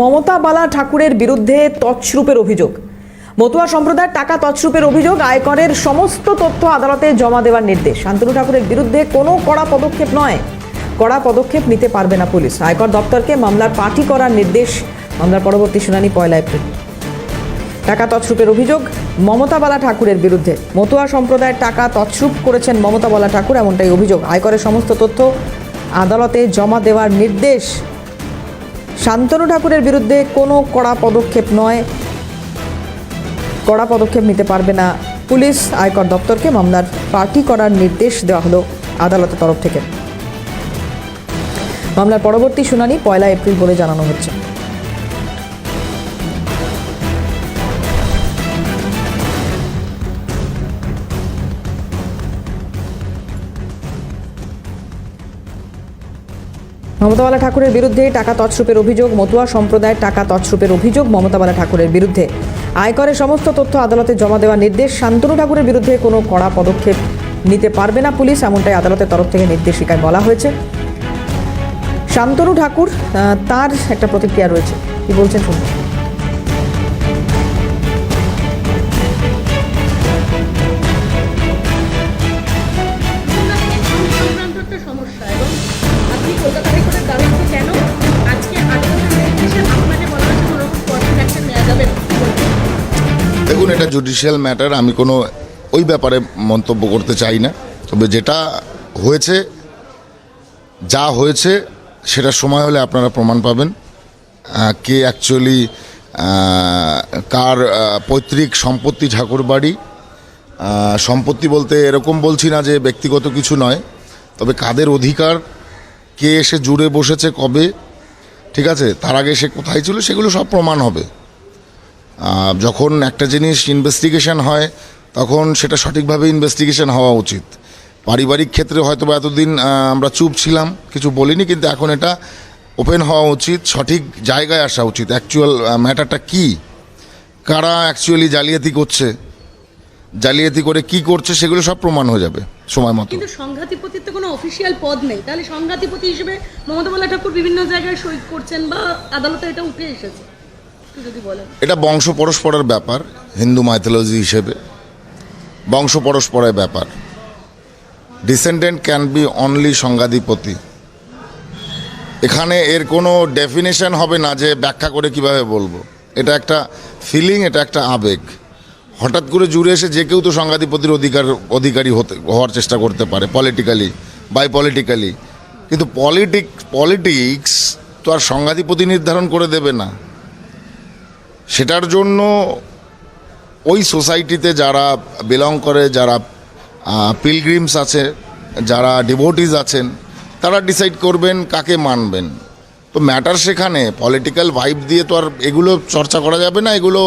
মমতা বালা ঠাকুরের বিরুদ্ধে তছরূপের অভিযোগ। মতুয়া সম্প্রদায়ের টাকা তছরূপের অভিযোগ আয়করের সমস্ত তথ্য আদালতে জমা দেওয়ার নির্দেশ। শান্তনু ঠাকুরের বিরুদ্ধে কোনো কড়া পদক্ষেপ নয়। কড়া পদক্ষেপ নিতে পারবে না পুলিশ। আয়কর দপ্তরকে মামলার পার্টি করার নির্দেশ মামলার পরবর্তী শুনানি পয়লা এপ্রিল। টাকা তছরূপের অভিযোগ মমতা বালা ঠাকুরের বিরুদ্ধে। মতুয়া সম্প্রদায়ের টাকা তছরূপ করেছেন মমতা বালা ঠাকুর এমনটাই অভিযোগ। আয়করের সমস্ত তথ্য আদালতে জমা দেওয়ার নির্দেশ শান্তনু ঠাকুরের বিরুদ্ধে কোনো কড়া পদক্ষেপ নয়। কড়া পদক্ষেপ নিতে পারবে না পুলিশ, আয়কর দপ্তরকে মামলার পার্টি করার নির্দেশ দেওয়া হলো আদালতের তরফ থেকে। মামলার পরবর্তী শুনানি পয়লা এপ্রিল বলে জানানো হচ্ছে। মমতা বালা ঠাকুরের বিরুদ্ধে টাকা তছরূপের অভিযোগ, মতুয়া সম্প্রদায়ের টাকা তছরূপের অভিযোগ মমতাবালা ঠাকুরের বিরুদ্ধে। আয়করের সমস্ত তথ্য আদালতে জমা দেওয়ার নির্দেশ শান্তনু ঠাকুরের বিরুদ্ধে কোনো কড়া পদক্ষেপ নিতে পারবে না পুলিশ, এমনটাই আদালতের তরফ থেকে নির্দেশিকায় বলা হয়েছে। শান্তনু ঠাকুর তার একটা প্রতিক্রিয়া রয়েছে। কি বলছেন শুনুন। দেখুন, এটা জুডিশিয়াল ম্যাটার আমি কোনো ওই ব্যাপারে মন্তব্য করতে চাই না। তবে যেটা হয়েছে, যা হয়েছে সেটা সময় হলে আপনারা প্রমাণ পাবেন কে অ্যাকচুয়ালি কার পৈতৃক সম্পত্তি ঠাকুরবাড়ি। সম্পত্তি বলতে এরকম বলছি না যে ব্যক্তিগত কিছু নয়, তবে কাদের অধিকার, কে এসে জুড়ে বসেছে কবে, ঠিক আছে, তার আগে সে কোথায় ছিল, সেগুলো সব প্রমাণ হবে। যখন একটা জিনিস ইনভেস্টিগেশন হয়, তখন সেটা সঠিকভাবে ইনভেস্টিগেশন হওয়া উচিত। পারিবারিক ক্ষেত্রে হয়তো বা এতদিন আমরা চুপ ছিলাম, কিছু বলিনি, কিন্তু এখন এটা ওপেন হওয়া উচিত, সঠিক জায়গায় আসা উচিত। অ্যাকচুয়াল ম্যাটারটা কি? কারা অ্যাকচুয়ালি জালিয়াতি করছে? জালিয়াতি করে কি করছে, সেগুলো সব প্রমাণ হয়ে যাবে, সময় মতো। কিন্তু সংঘাতিপতির তো কোনো অফিসিয়াল পদ নেই। তাহলে সংঘাতিপতি হিসেবে মমতা বালা ঠাকুর বিভিন্ন জায়গায় সই করছেন বা আদালতে এটা উঠে এসেছে। এটা বংশ পরস্পরের ব্যাপার, হিন্দু মাইথোলজি হিসেবে। বংশ পরস্পরের ব্যাপার। ডিসেন্ডেন্ট ক্যান বি অনলি সংঘাধিপতি। এখানে এর কোনো ডেফিনেশন হবে না যে ব্যাখ্যা করে কীভাবে বলব। এটা একটা ফিলিং এটা একটা আবেগ। হঠাৎ করে জুড়ে এসে যে কেউ তো সংঘাধিপতির অধিকার, অধিকারী হতে, হওয়ার চেষ্টা করতে পারে পলিটিক্যালি বাই পলিটিক্যালি কিন্তু পলিটিক পলিটিক্স তো আর সংঘাধিপতি নির্ধারণ করে দেবে না। সেটার জন্য ওই সোসাইটিতে যারা বিলং করে, যারা পিলগ্রিমস আছে, যারা ডিভোটিস আছেন, তারা ডিসাইড করবেন কাকে মানবেন। তো ম্যাটার সেখানে পলিটিক্যাল ভাইব দিয়ে তো আর এগুলো চর্চা করা যাবে না, এগুলো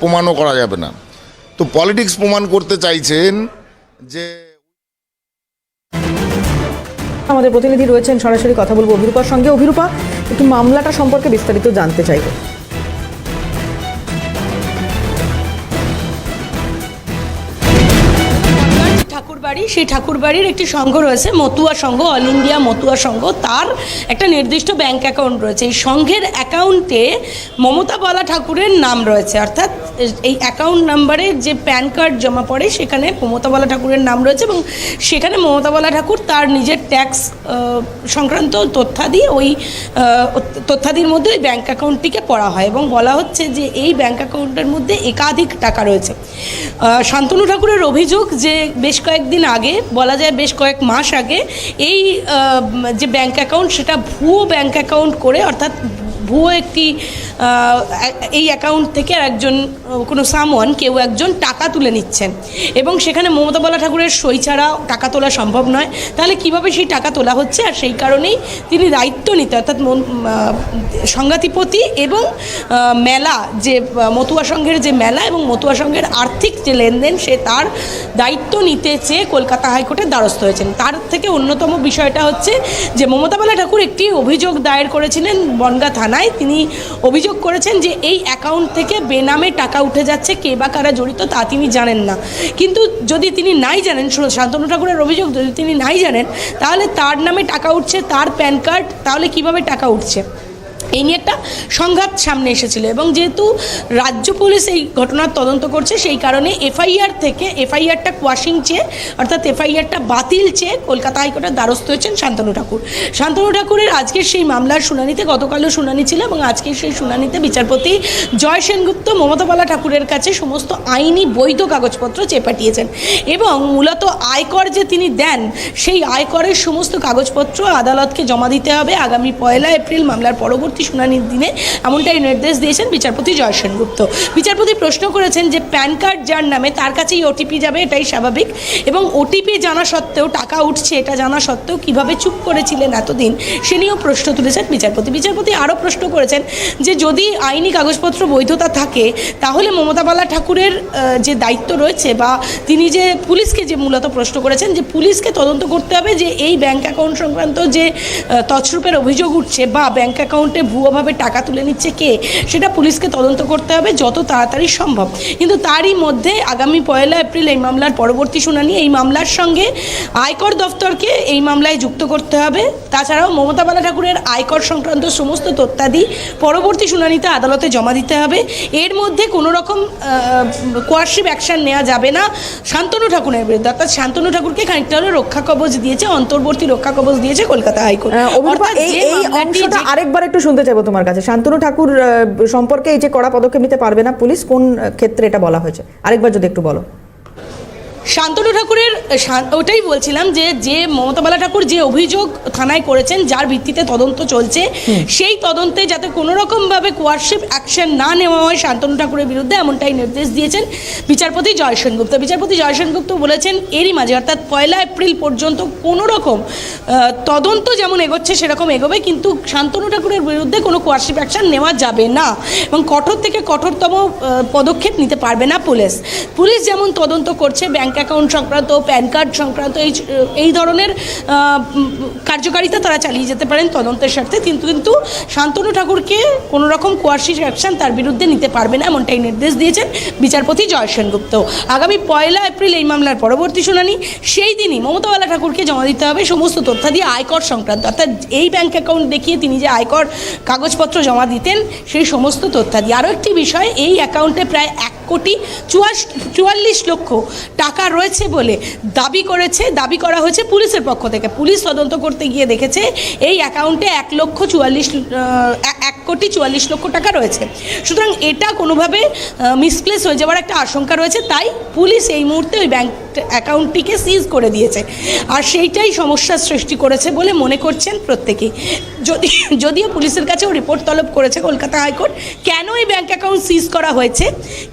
প্রমাণও করা যাবে না। তো পলিটিক্স প্রমাণ করতে চাইছেন যে আমাদের প্রতিনিধি রয়েছেন, সরাসরি কথা বলব অভিরূপার সঙ্গে। অভিরূপা, একটু মামলাটা সম্পর্কে বিস্তারিত জানতে চাইব। সেই ঠাকুরবাড়ির একটি সংঘ রয়েছে, মতুয়া সংঘ, অল ইন্ডিয়া মতুয়া সংঘ। তার একটা নির্দিষ্ট ব্যাংক অ্যাকাউন্ট রয়েছে। এই সংঘের অ্যাকাউন্টে মমতা বালা ঠাকুরের নাম রয়েছে। অর্থাৎ এই অ্যাকাউন্ট নাম্বারে যে প্যান কার্ড জমা পড়ে, সেখানে মমতা বালা ঠাকুরের নাম রয়েছে এবং সেখানে মমতা বালা ঠাকুর তার নিজের ট্যাক্স সংক্রান্ত তথ্যাদি ওই তথ্যাদির মধ্যে ওই ব্যাংক অ্যাকাউন্টটিকে পড়া হয় এবং বলা হচ্ছে যে এই ব্যাংক অ্যাকাউন্টের মধ্যে একাধিক টাকা রয়েছে। শান্তনু ঠাকুরের অভিযোগ যে বেশ কয়েকদিন আগে, বলা যায় বেশ কয়েক মাস আগে, এই যে ব্যাংক অ্যাকাউন্ট সেটা ভুয়ো ব্যাংক অ্যাকাউন্ট করে, অর্থাৎ ভুয়ো একটি এই অ্যাকাউন্ট থেকে আর একজন কোনো সামওয়ান কেউ একজন টাকা তুলে নিচ্ছেন। এবং সেখানে মমতা বালা ঠাকুরের সই ছাড়া টাকা তোলা সম্ভব নয়। তাহলে কীভাবে সেই টাকা তোলা হচ্ছে? আর সেই কারণেই তিনি দায়িত্ব নিতে, অর্থাৎ সংঘাতিপতি এবং মেলা যে মতুয়া সংঘের যে মেলা এবং মতুয়া সংঘের আর্থিক যে লেনদেন, সে তার দায়িত্ব নিতে চেয়ে কলকাতা হাইকোর্টের দ্বারস্থ হয়েছেন। তার থেকে অন্যতম বিষয়টা হচ্ছে যে, মমতা বালা ঠাকুর একটি অভিযোগ দায়ের করেছিলেন বনগা থানায়। তিনি অভিযোগ করেছেন যে এই অ্যাকাউন্ট থেকে বেনামে টাকা উঠে যাচ্ছে, কে বা কারা জড়িত তা তিনি জানেন না। কিন্তু যদি তিনি নাই জানেন শান্তনু ঠাকুরের অভিযোগ, যদি তিনি নাই জানেন, তাহলে তার নামে টাকা উঠছে, তার প্যান কার্ড, তাহলে কীভাবে টাকা উঠছে? এই নিয়ে একটা সংঘাত সামনে এসেছিল এবং যেহেতু রাজ্য পুলিশ এই ঘটনার তদন্ত করছে, সেই কারণে এফআইআর থেকে, এফআইআরটা কোয়াশিং চেয়ে, অর্থাৎ এফআইআরটা বাতিল চেয়ে কলকাতা হাইকোর্টের দ্বারস্থ হয়েছেন শান্তনু ঠাকুর। শান্তনু ঠাকুরের আজকের সেই মামলার শুনানিতে, গতকালও শুনানি ছিল এবং আজকের সেই শুনানিতে বিচারপতি জয় সেনগুপ্ত মমতাবালা ঠাকুরের কাছে সমস্ত আইনি বৈধ কাগজপত্র চেয়ে পাঠিয়েছেন এবং মূলত আয়কর যে তিনি দেন, সেই আয়করের সমস্ত কাগজপত্র আদালতকে জমা দিতে হবে। আগামী পয়লা এপ্রিল মামলার পরবর্তী শুনানির দিনে এমনটাই নির্দেশ দিয়েছেন বিচারপতি জয় সেনগুপ্ত। বিচারপতি প্রশ্ন করেছেন যে প্যান কার্ড যার নামে তার কাছেই ওটিপি যাবে, এটাই স্বাভাবিক। এবং ওটিপি জানা সত্ত্বেও, টাকা উঠছে এটা জানা সত্ত্বেও কীভাবে চুপ করেছিলেন এতদিন, সে নিয়েও প্রশ্ন তুলেছেন বিচারপতি। বিচারপতি আরও প্রশ্ন করেছেন যে যদি আইনি কাগজপত্র বৈধতা থাকে, তাহলে মমতা বালা ঠাকুরের যে দায়িত্ব রয়েছে বা তিনি যে পুলিশকে যে মূলত প্রশ্ন করেছেন যে পুলিশকে তদন্ত করতে হবে যে এই ব্যাংক অ্যাকাউন্ট সংক্রান্ত যে তছরূপের অভিযোগ উঠছে বা ব্যাংক অ্যাকাউন্টে ভুয়োভাবে টাকা তুলে নিচ্ছে কে সেটা পুলিশকে তদন্ত করতে হবে যত তাড়াতাড়ি সম্ভব। কিন্তু তারই মধ্যে আগামী পয়লা এপ্রিল এই মামলার পরবর্তী শুনানি এই মামলার সঙ্গে আয়কর দফতরকে এই মামলায় যুক্ত করতে হবে। তাছাড়াও মমতা বালা ঠাকুরের আয়কর সংক্রান্ত সমস্ত তথ্যাদি পরবর্তী শুনানিতে আদালতে জমা দিতে হবে। এর মধ্যে কোনো রকম কোয়ার্সিভ অ্যাকশন নেওয়া যাবে না। শান্তনু ঠাকুরের বিরুদ্ধে অর্থাৎ শান্তনু ঠাকুরকে খানিকটা হলেও রক্ষা কবচ দিয়েছে অন্তর্বর্তী রক্ষা কবচ দিয়েছে কলকাতা হাইকোর্ট। এই অংশটা আরেকবার একটু শুনতে চাইব তোমার কাছে। শান্তনু ঠাকুর সম্পর্কে এই যে কড়া পদক্ষেপ নিতে পারবে না পুলিশ, কোন ক্ষেত্রে এটা বলা হয়েছে? আরেকবার যদি একটু বলো। শান্তনু ঠাকুরের ওটাই বলছিলাম যে যে মমতাবালা ঠাকুর যে অভিযোগ থানায় করেছেন যার ভিত্তিতে তদন্ত চলছে সেই তদন্তে যাতে কোনো রকমভাবে কোয়ারশিপ অ্যাকশন না নেওয়া হয় শান্তনু ঠাকুরের বিরুদ্ধে এমনটাই নির্দেশ দিয়েছেন বিচারপতি জয় সেনগুপ্ত। বিচারপতি জয় সেনগুপ্ত বলেছেন এরই মাঝে অর্থাৎ পয়লা এপ্রিল পর্যন্ত কোনো রকম তদন্ত যেমন এগোচ্ছে সেরকম এগোবে কিন্তু শান্তনু ঠাকুরের বিরুদ্ধে কোনো কোয়ারশিপ অ্যাকশন নেওয়া যাবে না এবং কঠোর থেকে কঠোরতম পদক্ষেপ নিতে পারবে না পুলিশ। পুলিশ যেমন তদন্ত করছে ব্যাংক অ্যাকাউন্ট সংক্রান্ত, প্যান কার্ড সংক্রান্ত, এই এই ধরনের কার্যকারিতা তারা চালিয়ে যেতে পারেন তদন্তের স্বার্থে। কিন্তু কিন্তু শান্তনু ঠাকুরকে কোনো রকম কোয়ার্সিভ অ্যাকশন তার বিরুদ্ধে নিতে পারবে না, এমনটাই নির্দেশ দিয়েছেন বিচারপতি জয় সেনগুপ্ত আগামী পয়লা এপ্রিল এই মামলার পরবর্তী শুনানি। সেই দিনই মমতাওয়ালা ঠাকুরকে জমা দিতে হবে। সমস্ত তথ্যাদি আয়কর সংক্রান্ত, অর্থাৎ এই ব্যাংক অ্যাকাউন্ট দেখিয়ে তিনি যে আয়কর কাগজপত্র জমা দিতেন, সেই সমস্ত তথ্যাদি আরও একটি বিষয়, এই অ্যাকাউন্টে প্রায় এক কোটি চুয়াশ, চুয়াল্লিশ লক্ষ টাকা রয়েছে বলে দাবি করেছে, দাবি করা হয়েছে পুলিশের পক্ষ থেকে। পুলিশ তদন্ত করতে গিয়ে দেখেছে, এই অ্যাকাউন্টে এক লক্ষ চুয়াল্লিশ এক কোটি চুয়াল্লিশ লক্ষ টাকা রয়েছে। সুতরাং এটা কোনোভাবে মিসপ্লেস হয়ে যাওয়ার একটা আশঙ্কা রয়েছে, তাই পুলিশ এই মুহূর্তে ওই ব্যাংক অ্যাকাউন্টটিকে সিজ করে দিয়েছে। আর সেইটাই সমস্যার সৃষ্টি করেছে বলে মনে করছেন প্রত্যেকেই। যদি, যদিও পুলিশের কাছেও রিপোর্ট তলব করেছে কলকাতা হাইকোর্ট, কেন এই ব্যাংক অ্যাকাউন্ট সিজ করা হয়েছে?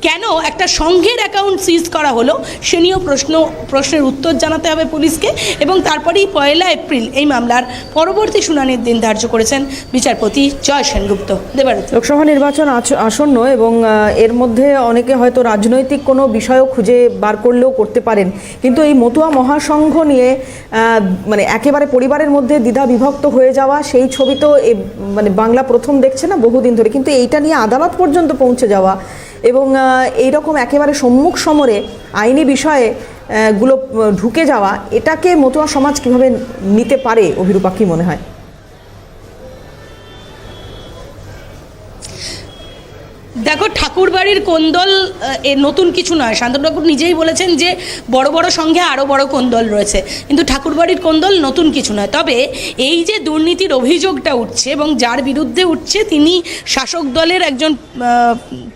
কেন একটা সংঘের অ্যাকাউন্ট সিজ করা হলো? সে নিয়েও প্রশ্ন, প্রশ্নের উত্তর জানাতে হবে পুলিশকে। এবং তারপরেই পয়লা এপ্রিল এই মামলার পরবর্তী শুনানির দিন ধার্য করেছেন বিচারপতি জয় সেনগুপ্ত। দেবারতী লোকসভা নির্বাচন আসন্ন এবং এর মধ্যে অনেকে হয়তো রাজনৈতিক কোনো বিষয়ও খুঁজে বার করলেও করতে পারেন। কিন্তু এই মতুয়া মহাসংঘ নিয়ে মানে একেবারে পরিবারের মধ্যে দ্বিধা বিভক্ত হয়ে যাওয়া, সেই ছবি তো মানে বাংলা প্রথম দেখছে না বহুদিন ধরে। কিন্তু এইটা নিয়ে আদালত পর্যন্ত পৌঁছে যাওয়া এবং এইরকম একেবারে সম্মুখ সমরে আইনি বিষয়ে গুলো ঢুকে যাওয়া, এটাকে মতুয়া সমাজ কীভাবে নিতে পারে অভিরূপা, কি মনে হয়? দেখো, ঠাকুরবাড়ির কোন্দল নতুন কিছু নয়। শান্তনু নিজেই বলেছেন যে, বড় বড় সঙ্গে আরও বড় কোন্দল রয়েছে। কিন্তু ঠাকুরবাড়ির কোন্দল নতুন কিছু নয়। তবে এই যে দুর্নীতির অভিযোগটা উঠছে এবং যার বিরুদ্ধে উঠছে, তিনি শাসক দলের একজন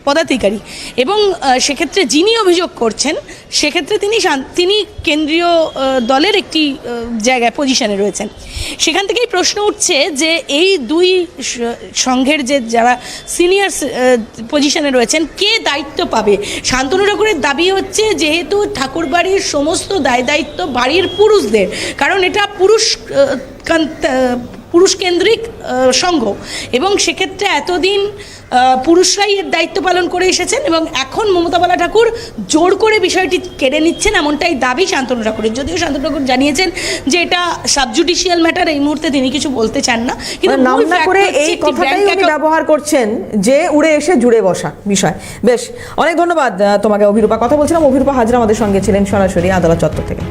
পদাধিকারী। এবং সেক্ষেত্রে যিনি অভিযোগ করছেন, সেক্ষেত্রে তিনি তিনি কেন্দ্রীয় দলের একটি জায়গায়, পজিশনে রয়েছেন। সেখান থেকেই প্রশ্ন উঠছে যে, এই দুই সংঘের যে যারা সিনিয়র পজিশনে রয়েছেন, কে দায়িত্ব পাবে? শান্তনু ঠাকুরের দাবি হচ্ছে যেহেতু ঠাকুরবাড়ির সমস্ত দায় দায়িত্ব বাড়ির পুরুষদের। কারণ এটা পুরুষ পুরুষকেন্দ্রিক সংঘ এবং সেক্ষেত্রে এতদিন পুরুষরাই এর দায়িত্ব পালন করে এসেছেন এবং এখন মমতা বালা ঠাকুর জোর করে বিষয়টি কেড়ে নিচ্ছেন এমনটাই দাবি শান্তনু ঠাকুরের। যদিও শান্তনু ঠাকুর জানিয়েছেন যে এটা সাবজুডিশিয়াল ম্যাটার এই মুহূর্তে তিনি কিছু বলতে চান না। কিন্তু নাম মূল না করে এই কথাটাই উনি ব্যবহার করছেন যে উড়ে এসে জুড়ে বসা বিষয়। বেশ অনেক ধন্যবাদ তোমাকে অভিরূপা। কথা বলছিলাম অভিরূপা হাজরা আমাদের সঙ্গে ছিলেন সরাসরি আদালত চত্বর থেকে।